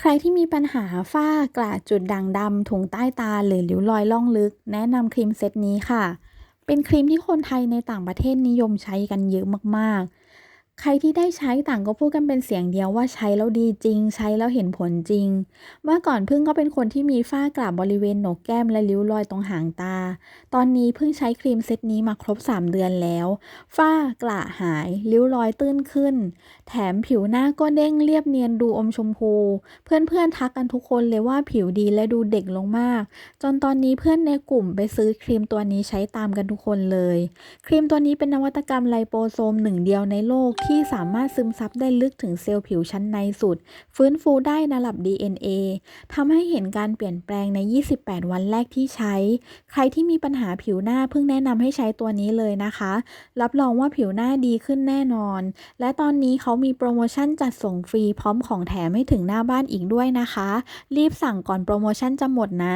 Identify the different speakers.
Speaker 1: ใครที่มีปัญหาฝ้ากระจุดด่างดำถุงใต้ตาหรือริ้วรอยล่องลึก แนะนำครีมเซตนี้ค่ะ เป็นครีมที่คนไทยในต่างประเทศนิยมใช้กันเยอะมาก ใครที่ได้ใช้ต่างก็พูดกันเป็นเสียงเดียวว่าใช้แล้วดีจริง ใช้แล้วเห็นผลจริง เมื่อก่อนพึ่งก็เป็นคนที่มีฝ้ากระบริเวณโหนกแก้มและริ้วรอยตรงหางตา ตอนนี้พิ่งใช้ครีมเซตนี้มาครบ 3 เดือนแล้ว ฝ้ากระหาย ริ้วรอยตื้นขึ้น แถมผิวหน้าก็เด้งเรียบเนียนดูอมชมพู เพื่อนๆทักกันทุกคนเลยว่าผิวดีและดูเด็กลงมาก จนตอนนี้เพื่อนในกลุ่มไปซื้อครีมตัวนี้ใช้ตามกันทุกคนเลย ครีมตัวนี้เป็นนวัตกรรมไลโปโซมหนึ่งเดียวในโลกที่สามารถซึมซับได้ลึกถึงเซลล์ผิวชั้นในสุด ฟื้นฟูได้ในระดับ DNA ทำให้เห็นการเปลี่ยนแปลงใน 28 วันแรกที่ใช้ ใครที่มีปัญหาผิวหน้าเพิ่งแนะนำให้ใช้ตัวนี้เลยนะคะ รับรองว่าผิวหน้าดีขึ้นแน่นอน และตอนนี้เขามีโปรโมชั่นจัดส่งฟรีพร้อมของแถมให้ถึงหน้าบ้านอีกด้วยนะคะ รีบสั่งก่อนโปรโมชั่นจะหมดนะ